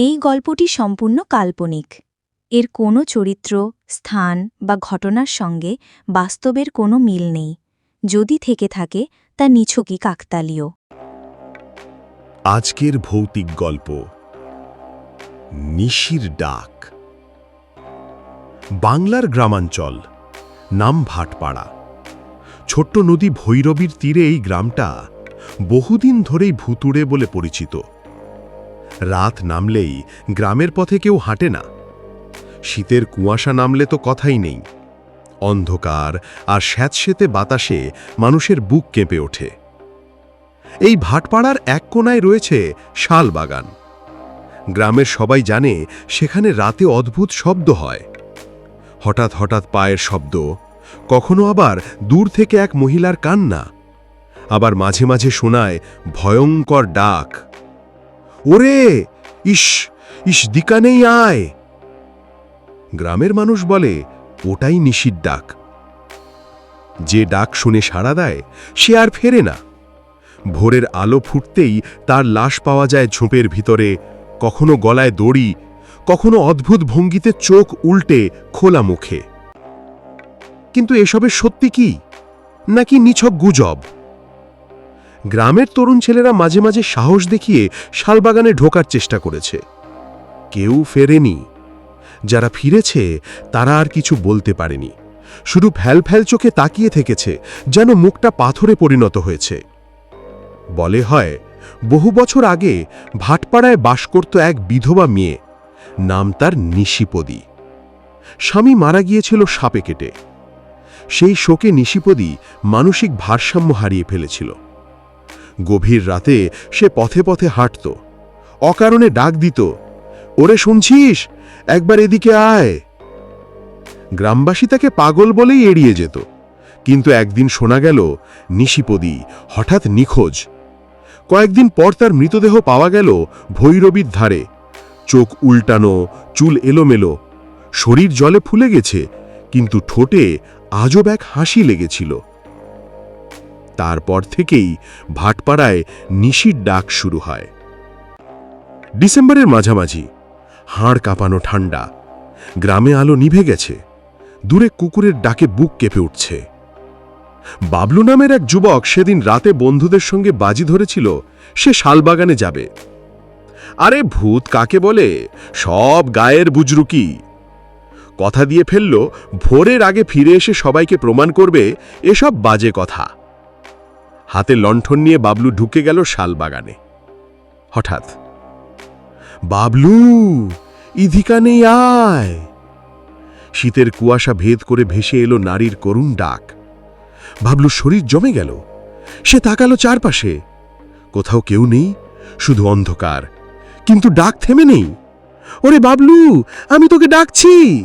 এই গল্পটি সম্পূর্ণ কাল্পনিক। এর কোনো চরিত্র, স্থান বা ঘটনার সঙ্গে বাস্তবের কোনো মিল নেই। যদি থেকে থাকে, তা নিছকই কাকতালীয়। আজকের ভৌতিক গল্প। নিশির ডাক। বাংলার গ্রামাঞ্চল, নাম ভাটপাড়া। ছোট্ট নদী ভৈরবীর তীরে এই গ্রামটা বহুদিন ধরেই ভুতুড়ে বলে পরিচিত। রাত নামলেই গ্রামের পথে কেউ হাঁটে না। শীতের কুয়াশা নামলে তো কথাই নেই। অন্ধকার আর স্যাঁতসেতে বাতাসে মানুষের বুক কেঁপে ওঠে। এই ভাটপাড়ার এক কোনায় রয়েছে শাল বাগান। গ্রামের সবাই জানে সেখানে রাতে অদ্ভুত শব্দ হয়। হঠাৎ হঠাৎ পায়ের শব্দ, কখনো আবার দূর থেকে এক মহিলার কান্না, আবার মাঝে মাঝে শোনায় ভয়ঙ্কর ডাক। ওরে, ইস ইস, দিকা নেই আয়। গ্রামের মানুষ বলে, ওটাই নিশির ডাক। যে ডাক শুনে সাড়া দেয়, সে আর ফেরে না। ভোরের আলো ফুটতেই তার লাশ পাওয়া যায় ঝোপের ভিতরে, কখনো গলায় দড়ি, কখনো অদ্ভুত ভঙ্গিতে চোখ উল্টে খোলা মুখে। কিন্তু এসবের সত্যি কি? নাকি নিছক গুজব? গ্রামের তরুণ ছেলেরা মাঝে মাঝে সাহস দেখিয়ে শালবাগানে ঢোকার চেষ্টা করেছে। কেউ ফেরেনি। যারা ফিরেছে, তারা আর কিছু বলতে পারেনি। শুধু ফ্যাল ফ্যাল চোখে তাকিয়ে থেকেছে, যেন মুখটা পাথরে পরিণত হয়েছে। বলে হয়, বহু বছর আগে ভাটপাড়ায় বাস করত এক বিধবা মেয়ে। নাম তার নিশিপদী। স্বামী মারা গিয়েছিল সাপে কেটে। সেই শোকে নিশিপদী মানসিক ভারসাম্য হারিয়ে ফেলেছিল। গভীর রাতে সে পথে পথে হাঁটত। অকারণে ডাক দিত, ওরে শুনছিস? একবার এদিকে আয়। গ্রামবাসী তাকে পাগল বলেই এড়িয়ে যেত। কিন্তু একদিন শোনা গেল, নিশিপদী হঠাৎ নিখোঁজ। কয়েকদিন পর তার মৃতদেহ পাওয়া গেল ভৈরবীর ধারে। চোখ উল্টানো, চুল এলোমেলো, শরীর জলে ফুলে গেছে, কিন্তু ঠোঁটে আজব এক হাসি লেগেছিল। তারপর থেকেই ভাটপাড়ায় নিশির ডাক শুরু হয়। ডিসেম্বরের মাঝামাঝি, হাড় কাঁপানো ঠান্ডা গ্রামে আলো নিভে গেছে, দূরে কুকুরের ডাকে বুক কেঁপে উঠছে। বাবলু নামের এক যুবক সেদিন রাতে বন্ধুদের সঙ্গে বাজি ধরেছিল, সে শালবাগানে যাবে। আরে ভূত কাকে বলে? সব গায়ের বুজরুকি। কথা দিয়ে ফেলল, ভোরের আগে ফিরে এসে সবাইকে প্রমাণ করবে, এসব বাজে কথা। হাতে লণ্ঠন নিয়ে বাবলু ঢুকে গেল শালবাগানে। হঠাৎ, বাবলু, ইধিকা নেই আয়! শীতের কুয়াশা ভেদ করে ভেসে এলো নারীর করুণ ডাক। ভাবলু শরীর জমে গেল। সে তাকালো চারপাশে। কোথাও কেউ নেই, শুধু অন্ধকার। কিন্তু ডাক থেমে নেই। ওরে বাবলু, আমি তোকে ডাকছি!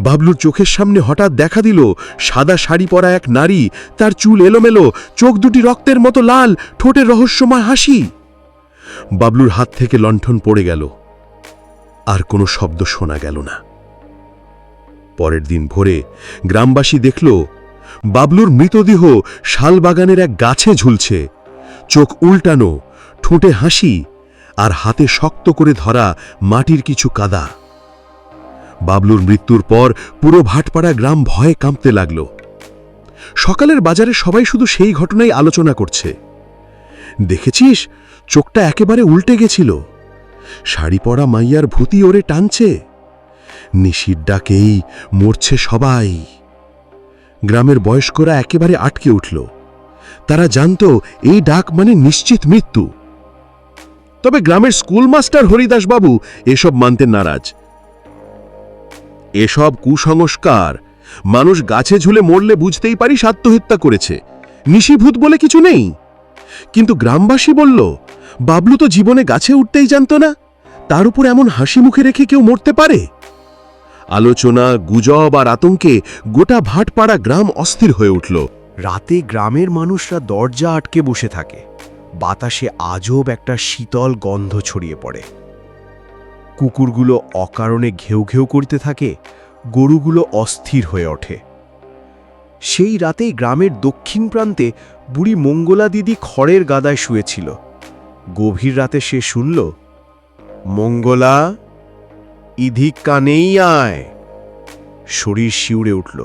বাবলুর চোখের সামনে হঠাৎ দেখা দিল, সাদা শাড়ি পরা এক নারী, তার চুল এলোমেলো, চোখ দুটি রক্তের মতো লাল ঠোঁটের রহস্যময় হাসি। বাবলুর হাত থেকে লণ্ঠন পড়ে গেল। আর কোনো শব্দ শোনা গেল না। পরের দিন ভোরে গ্রামবাসী দেখল, বাবলুর মৃতদেহ শালবাগানের এক গাছে ঝুলছে। চোখ উল্টানো, ঠোঁটে হাসি, আর হাতে শক্ত করে ধরা মাটির কিছু কাদা। বাবলুর মৃত্যুর পর পুরো ভাটপাড়া গ্রাম ভয়ে কাঁপতে লাগল। সকালের বাজারে সবাই শুধু সেই ঘটনাই আলোচনা করছে। দেখেছিস? চোখটা একেবারে উল্টে গেছিল। শাড়ি পরা মাইয়ার ভূতি ওরে টানছে। নিশির ডাকেই মরছে সবাই। গ্রামের বয়স্করা একেবারে আটকে উঠল। তারা জানত এই ডাক মানে নিশ্চিত মৃত্যু। তবে গ্রামের স্কুল মাস্টার হরিদাসবাবু এসব মানতে নারাজ। এসব কুসংস্কার। মানুষ গাছে ঝুলে মরলে বুঝতেই পারি আত্মহত্যা করেছে। নিশিভূত বলে কিছু নেই। কিন্তু গ্রামবাসী বলল, বাবলু তো জীবনে গাছে উঠতেই জানত না। তার উপর এমন হাসি মুখে রেখে কেউ মরতে পারে? আলোচনা, গুজব আর আতঙ্কে গোটা ভাটপাড়া গ্রাম অস্থির হয়ে উঠল। রাতে গ্রামের মানুষরা দরজা আটকে বসে থাকে। বাতাসে আজব একটা শীতল গন্ধ ছড়িয়ে পড়ে। কুকুরগুলো অকারণে ঘেউ ঘেউ করতে থাকে, গরুগুলো অস্থির হয়ে ওঠে। সেই রাতেই গ্রামের দক্ষিণ প্রান্তে বুড়ি মঙ্গলা দিদি খড়ের গাদায় শুয়েছিল। গভীর রাতে সে শুনল, মঙ্গলা, ইধিক কানেই আয়। শরীর শিউরে উঠল,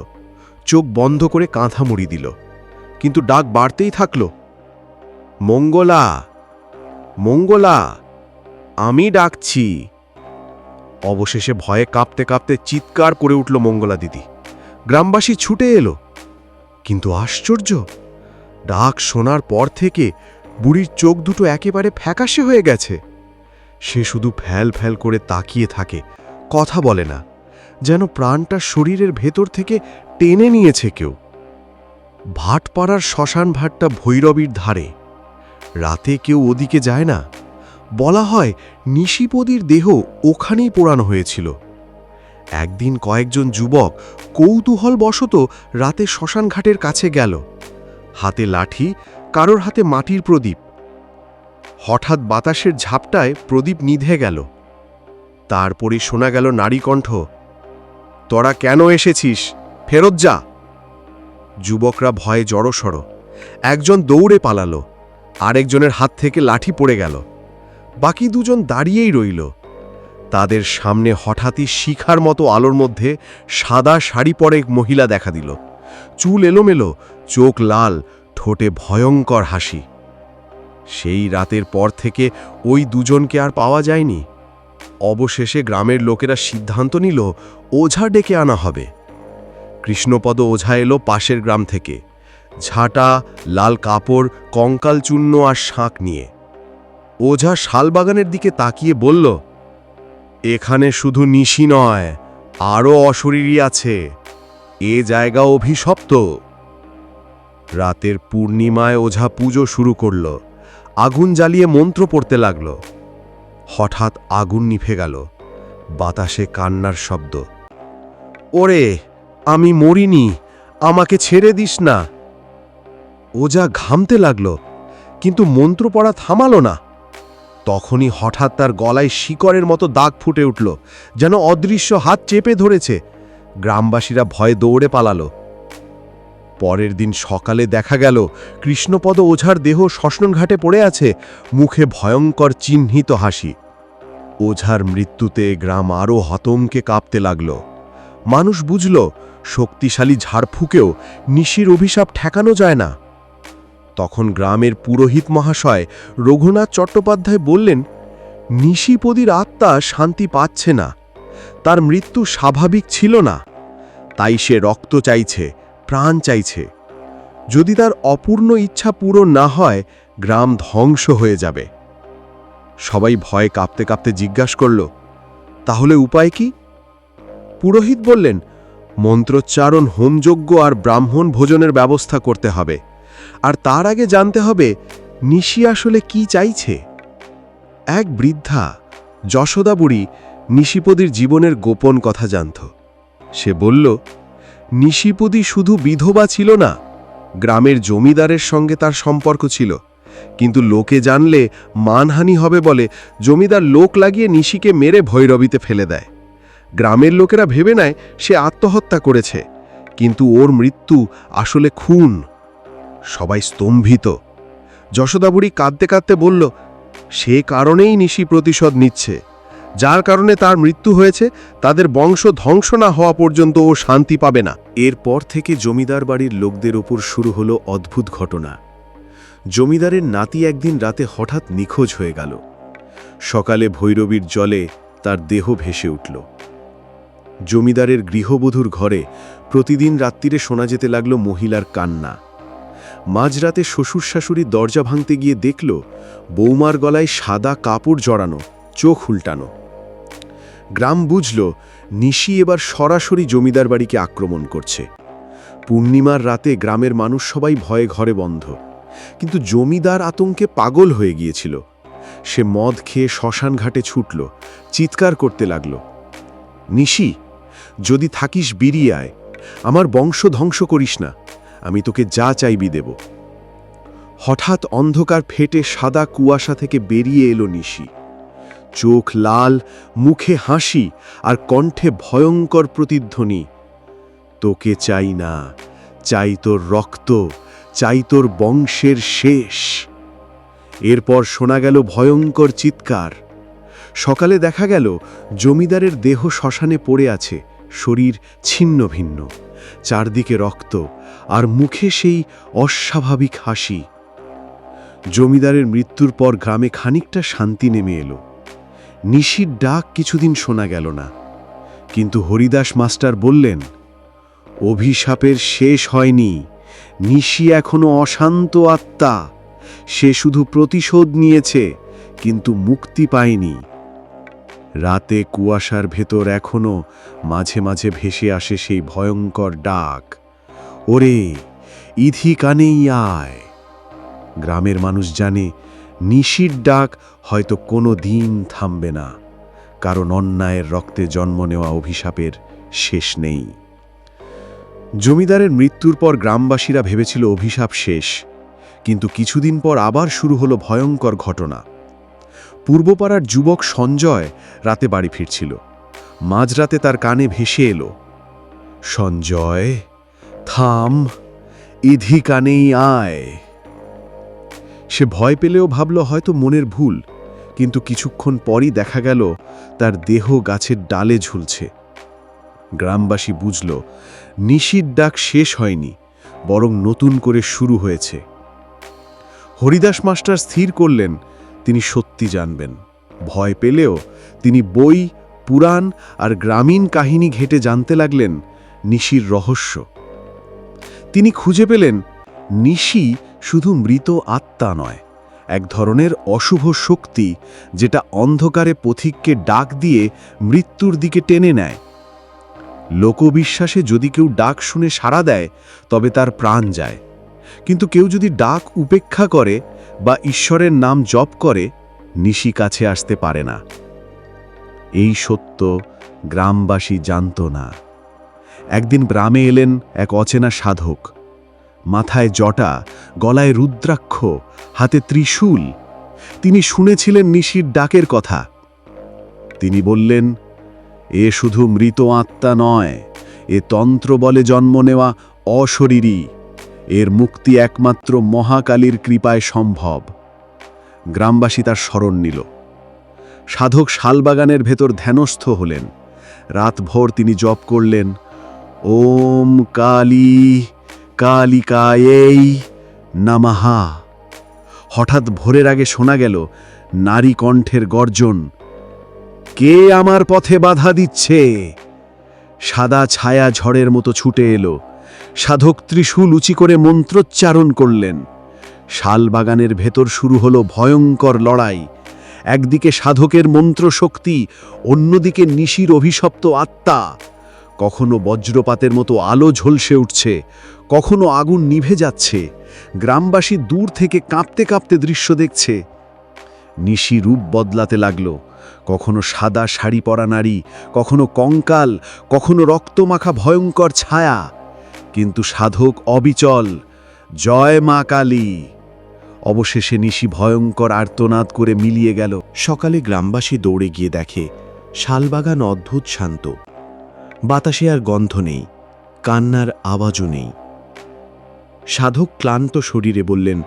চোখ বন্ধ করে কাঁথা মুড়ি দিল, কিন্তু ডাক বাড়তেই থাকল, মঙ্গলা মঙ্গলা, আমি ডাকছি। অবশেষে ভয়ে কাঁপতে কাঁপতে চিৎকার করে উঠল মঙ্গলা দিদি। গ্রামবাসী ছুটে এলো। কিন্তু আশ্চর্য, ডাক শোনার পর থেকে বুড়ির চোখ দুটো একেবারে ফ্যাকাশে হয়ে গেছে। সে শুধু ফ্যাল ফ্যাল করে তাকিয়ে থাকে, কথা বলে না, যেন প্রাণটা শরীরের ভেতর থেকে টেনে নিয়েছে কেউ। ভাটপাড়ার শ্মশান ভাটটা ভৈরবীর ধারে। রাতে কেউ ওদিকে যায় না। বলা হয় নিশিপদির দেহ ওখানেই পোড়ানো হয়েছিল। একদিন কয়েকজন যুবক কৌতূহলবশত রাতে শ্মশান ঘাটের কাছে গেল। হাতে লাঠি, কারোর হাতে মাটির প্রদীপ। হঠাৎ বাতাসের ঝাপটায় প্রদীপ নিধে গেল। তারপরে শোনা গেল নারীকণ্ঠ, তোরা কেন এসেছিস? ফেরত যা! যুবকরা ভয়ে জড়সড়। একজন দৌড়ে পালালো। আরেকজনের হাত থেকে লাঠি পড়ে গেল। বাকি দুজন দাঁড়িয়েই রইল। তাদের সামনে হঠাৎই শিখার মতো আলোর মধ্যে সাদা শাড়ি পরে এক মহিলা দেখা দিল। চুল এলোমেলো, চোখ লাল, ঠোঁটে ভয়ঙ্কর হাসি। সেই রাতের পর থেকে ওই দুজনকে আর পাওয়া যায়নি। অবশেষে গ্রামের লোকেরা সিদ্ধান্ত নিল, ওঝা ডেকে আনা হবে। কৃষ্ণপদ ওঝা এলো পাশের গ্রাম থেকে। ঝাঁটা, লাল কাপড়, কঙ্কাল চূর্ণ আর শাঁক নিয়ে। ওঝা শালবাগানের দিকে তাকিয়ে বলল, এখানে শুধু নিশি নয় আরও অশরীরী আছে। এ জায়গা অভিশপ্ত। রাতের পূর্ণিমায় ওঝা পুজো শুরু করল, আগুন জ্বালিয়ে মন্ত্র পড়তে লাগল। হঠাৎ আগুন নিভে গেল, বাতাসে কান্নার শব্দ। ওরে, আমি মরিনি, আমাকে ছেড়ে দিস না। ওঝা ঘামতে লাগল, কিন্তু মন্ত্র পড়া থামালো না। তখনই হঠাৎ তার গলায় শিকড়ের মতো দাগ ফুটে উঠল, যেন অদৃশ্য হাত চেপে ধরেছে। গ্রামবাসীরা ভয়ে দৌড়ে পালালো। পরের দিন সকালে দেখা গেল, কৃষ্ণপদ ওঝার দেহ শ্মশনঘাটে পড়ে আছে, মুখে ভয়ঙ্কর চিহ্নিত হাসি। ওঝার মৃত্যুতে গ্রাম আরও হতমকে কাঁপতে লাগল। মানুষ বুঝল, শক্তিশালী ঝাড়ফুঁকেও নিশির অভিশাপ ঠেকানো যায় না। তখন গ্রামের পুরোহিত মহাশয় রঘুনাথ চট্টোপাধ্যায় বললেন, নিশিপদির আত্মা শান্তি পাচ্ছে না, তার মৃত্যু স্বাভাবিক ছিল না, তাই সে রক্ত চাইছে, প্রাণ চাইছে। যদি তার অপূর্ণ ইচ্ছা পূরণ না হয়, গ্রাম ধ্বংস হয়ে যাবে। সবাই ভয়ে কাঁপতে কাঁপতে জিজ্ঞাসা করল, তাহলে উপায় কি? পুরোহিত বললেন, মন্ত্রোচ্চারণ, হোমযজ্ঞ আর ব্রাহ্মণ ভোজনের ব্যবস্থা করতে হবে। আর তার আগে জানতে হবে, নিশি আসলে কি চাইছে? এক বৃদ্ধা, যশোদা বুড়ি নিশিপদির জীবনের গোপন কথা জানত। সে বলল নিশিপদি শুধু বিধবা ছিল না, গ্রামের জমিদারের সঙ্গে তার সম্পর্ক ছিল। কিন্তু লোকে জানলে মানহানি হবে বলে জমিদার লোক লাগিয়ে নিশিকে মেরে ভৈরবীতে ফেলে দেয়। গ্রামের লোকেরা ভেবে নেয় সে আত্মহত্যা করেছে, কিন্তু ওর মৃত্যু আসলে খুন। সবাই স্তম্ভিত। যশোদাবুড়ি কাঁদতে কাঁদতে বলল, সে কারণেই নিশি প্রতিশোধ নিচ্ছে। যার কারণে তার মৃত্যু হয়েছে, তাদের বংশ ধ্বংস না হওয়া পর্যন্ত ও শান্তি পাবে না। এরপর থেকে জমিদার বাড়ির লোকদের ওপর শুরু হলো অদ্ভুত ঘটনা। জমিদারের নাতি একদিন রাতে হঠাৎ নিখোঁজ হয়ে গেল। সকালে ভৈরবীর জলে তার দেহ ভেসে উঠল। জমিদারের গৃহবধূর ঘরে প্রতিদিন রাত্রিরে শোনা যেতে লাগল মহিলার কান্না। মাঝরাতে শ্বশুর শাশুড়ি দরজা ভাঙতে গিয়ে দেখল, বৌমার গলায় সাদা কাপড় জড়ানো, চোখ উল্টানো। গ্রাম বুঝল, নিশি এবার সরাসরি জমিদার বাড়িকে আক্রমণ করছে। পূর্ণিমার রাতে গ্রামের মানুষ সবাই ভয়ে ঘরে বন্ধ। কিন্তু জমিদার আতঙ্কে পাগল হয়ে গিয়েছিল। সে মদ খেয়ে শ্মশান ঘাটে ছুটল, চিৎকার করতে লাগল। নিশি, যদি থাকিস বেরিয়ে আয় আমার বংশ ধ্বংস করিস না। আমি তোকে যা চাইবি দেব। হঠাৎ অন্ধকার ফেটে সাদা কুয়াশা থেকে বেরিয়ে এলো নিশি। চোখ লাল, মুখে হাসি আর কণ্ঠে ভয়ঙ্কর প্রতিধ্বনি। তোকে চাই না, চাই তোর রক্ত, চাই তোর বংশের শেষ। এরপর শোনা গেল ভয়ঙ্কর চিৎকার। সকালে দেখা গেল, জমিদারের দেহ শ্মশানে পড়ে আছে, শরীর ছিন্ন ভিন্ন। চারদিকে রক্ত আর মুখে সেই অস্বাভাবিক হাসি। জমিদারের মৃত্যুর পর গ্রামে খানিকটা শান্তি নেমে এলো। নিশির ডাক কিছুদিন শোনা গেল না। কিন্তু হরিদাস মাস্টার বললেন, অভিশাপের শেষ হয়নি। নিশি এখনও অশান্ত আত্মা। সে শুধু প্রতিশোধ নিয়েছে, কিন্তু মুক্তি পায়নি। রাতে কুয়াশার ভেতর এখনও মাঝে মাঝে ভেসে আসে সেই ভয়ঙ্কর ডাক। ওরে, ইধি কানেই আয়। গ্রামের মানুষ জানে, নিশির ডাক হয়তো কোনো দিন থামবে না। কারণ অন্যায়ের রক্তে জন্ম নেওয়া অভিশাপের শেষ নেই। জমিদারের মৃত্যুর পর গ্রামবাসীরা ভেবেছিল অভিশাপ শেষ। কিন্তু কিছুদিন পর আবার শুরু হলো ভয়ঙ্কর ঘটনা। পূর্বপাড়ার যুবক সঞ্জয় রাতে বাড়ি ফিরছিল। মাঝরাতে তার কানে ভেসে এলো, সঞ্জয়, থাম, ইধি কানেই আয়। সে ভয় পেলেও ভাবল হয়তো মনের ভুল, কিন্তু কিছুক্ষণ পরই দেখা গেল তার দেহ গাছের ডালে ঝুলছে। গ্রামবাসী বুঝল, নিশির ডাক শেষ হয়নি, বরং নতুন করে শুরু হয়েছে। হরিদাস মাস্টার স্থির করলেন তিনি সত্যি জানবেন। ভয় পেলেও তিনি বই, পুরাণ আর গ্রামীণ কাহিনী ঘেটে জানতে লাগলেন নিশির রহস্য। তিনি খুঁজে পেলেন নিশি শুধু মৃত আত্মা নয়, এক ধরনের অশুভ শক্তি যেটা অন্ধকারে পথিককে ডাক দিয়ে মৃত্যুর দিকে টেনে নেয়। লোকবিশ্বাসে যদি কেউ ডাক শুনে সাড়া দেয়, তবে তার প্রাণ যায়। কিন্তু কেউ যদি ডাক উপেক্ষা করে বা ঈশ্বরের নাম জপ করে নিশি কাছে আসতে পারে না। এই সত্য গ্রামবাসী জানত না। একদিন গ্রামে এলেন এক অচেনা সাধক। মাথায় জটা, গলায় রুদ্রাক্ষ, হাতে ত্রিশূল। তিনি শুনেছিলেন নিশির ডাকের কথা। তিনি বললেন, এ শুধু মৃত আত্মা নয়, এ তন্ত্র বলে জন্ম নেওয়া অশরীরী। এর মুক্তি একমাত্র মহাকালীর কৃপায় সম্ভব। গ্রামবাসী তার স্মরণ নিল। সাধক শালবাগানের ভেতর ধ্যানস্থ হলেন। রাতভর তিনি জপ করলেন, ওম কালী কালিকায়েই নামাহা হঠাৎ ভোরের আগে শোনা গেল, নারী কণ্ঠের গর্জন, কে আমার পথে বাধা দিচ্ছে? সাদা ছায়া ঝড়ের মতো ছুটে এলো। সাধক ত্রিশূল উঁচি করে মন্ত্রোচ্চারণ করলেন। শালবাগানের ভেতর শুরু হলো ভয়ঙ্কর লড়াই। একদিকে সাধকের মন্ত্রশক্তি, অন্যদিকে নিশির অভিশপ্ত আত্মা। কখনো বজ্রপাতের মতো আলো ঝলসে উঠছে, কখনো আগুন নিভে যাচ্ছে। গ্রামবাসী দূর থেকে কাঁপতে কাঁপতে দৃশ্য দেখছে। নিশি রূপ বদলাতে লাগল। কখনো সাদা শাড়ি পরা নারী, কখনো কঙ্কাল, কখনো রক্তমাখা ভয়ঙ্কর ছায়া। কিন্তু সাধক অবিচল। জয় মা কালী। অবশেষে নিশি ভয়ঙ্কর আর্তনাদ করে মিলিয়ে গেল। সকালে গ্রামবাসী দৌড়ে গিয়ে দেখে, শালবাগান অদ্ভুত শান্ত। বাতাসে আর গন্ধ নেই, কান্নার আওয়াজও নেই। সাধক ক্লান্ত শরীরে বললেন,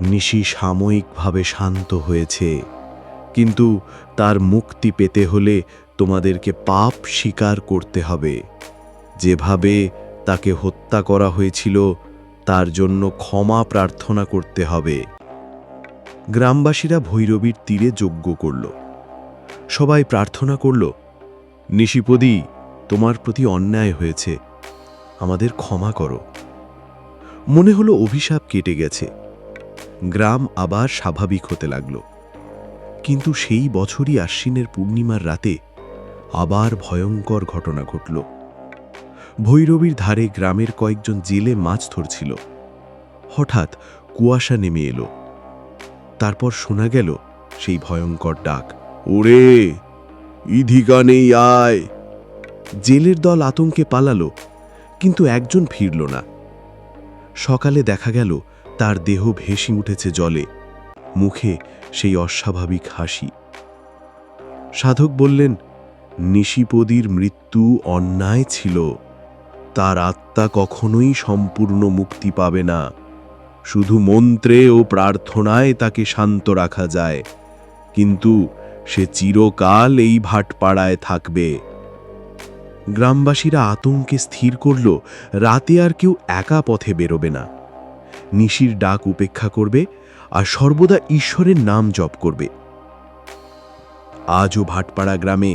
নিশি সাময়িকভাবে শান্ত হয়েছে। কিন্তু তার মুক্তি পেতে হলে তোমাদেরকে পাপ স্বীকার করতে হবে। যেভাবে তাকে হত্যা করা হয়েছিল, তার জন্য ক্ষমা প্রার্থনা করতে হবে। গ্রামবাসীরা ভৈরবীর তীরে যজ্ঞ করল। সবাই প্রার্থনা করল, নিশিপদী, তোমার প্রতি অন্যায় হয়েছে, আমাদের ক্ষমা করো। মনে হলো অভিশাপ কেটে গেছে। গ্রাম আবার স্বাভাবিক হতে লাগল। কিন্তু সেই বছরই আশ্বিনের পূর্ণিমার রাতে আবার ভয়ঙ্কর ঘটনা ঘটল। ভৈরবীর ধারে গ্রামের কয়েকজন জেলে মাছ ধরছিল। হঠাৎ কুয়াশা নেমে এলো। তারপর শোনা গেল সেই ভয়ঙ্কর ডাক, ওরে, ইধিকা নেই, আয়! জেলের দল আতঙ্কে পালালো, কিন্তু একজন ফিরল না। সকালে দেখা গেল তার দেহ ভেসে উঠেছে জলে, মুখে সেই অস্বাভাবিক হাসি। সাধক বললেন, নিশিপদীর মৃত্যু অন্যায় ছিল। তার আত্মা কখনোই সম্পূর্ণ মুক্তি পাবে না। শুধু মন্ত্রে ও প্রার্থনায় তাকে শান্ত রাখা যায়, কিন্তু সে চিরকাল এই ভাটপাড়ায় থাকবে। গ্রামবাসীরা আতঙ্কে স্থির করল, রাতে আর কেউ একা পথে বেরোবে না। নিশির ডাক উপেক্ষা করবে আর সর্বদা ঈশ্বরের নাম জপ করবে। আজও ভাটপাড়া গ্রামে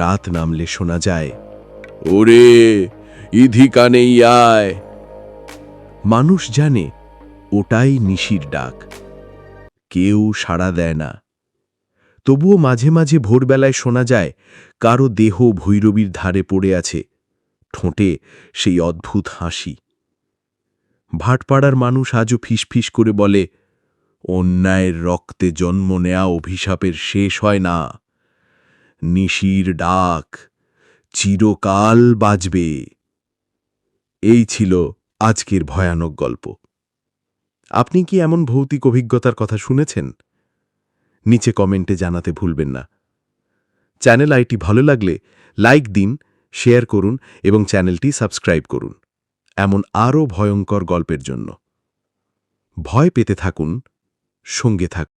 রাত নামলে শোনা যায়, ওরে ইধি কানেই আয়। মানুষ জানে, ওটাই নিশির ডাক। কেউ সাড়া দেয় না। তবুও মাঝে মাঝে ভোরবেলায় শোনা যায়, কারও দেহ ভৈরবীর ধারে পড়ে আছে। ঠোঁটে সেই অদ্ভুত হাসি। ভাটপাড়ার মানুষ আজও ফিসফিস করে বলে, অন্যায়ের রক্তে জন্ম নেয়া অভিশাপের শেষ হয় না। নিশির ডাক চিরকাল বাজবে। এই ছিল আজকের ভয়ানক গল্প। আপনি কি এমন ভৌতিক অভিজ্ঞতার কথা শুনেছেন? নিচে কমেন্টে জানাতে ভুলবেন না। চ্যানেল আইটি ভালো লাগলে লাইক দিন, শেয়ার করুন এবং চ্যানেলটি সাবস্ক্রাইব করুন। এমন আরও ভয়ঙ্কর গল্পের জন্য। ভয় পেতে থাকুন, সঙ্গে থাকুন।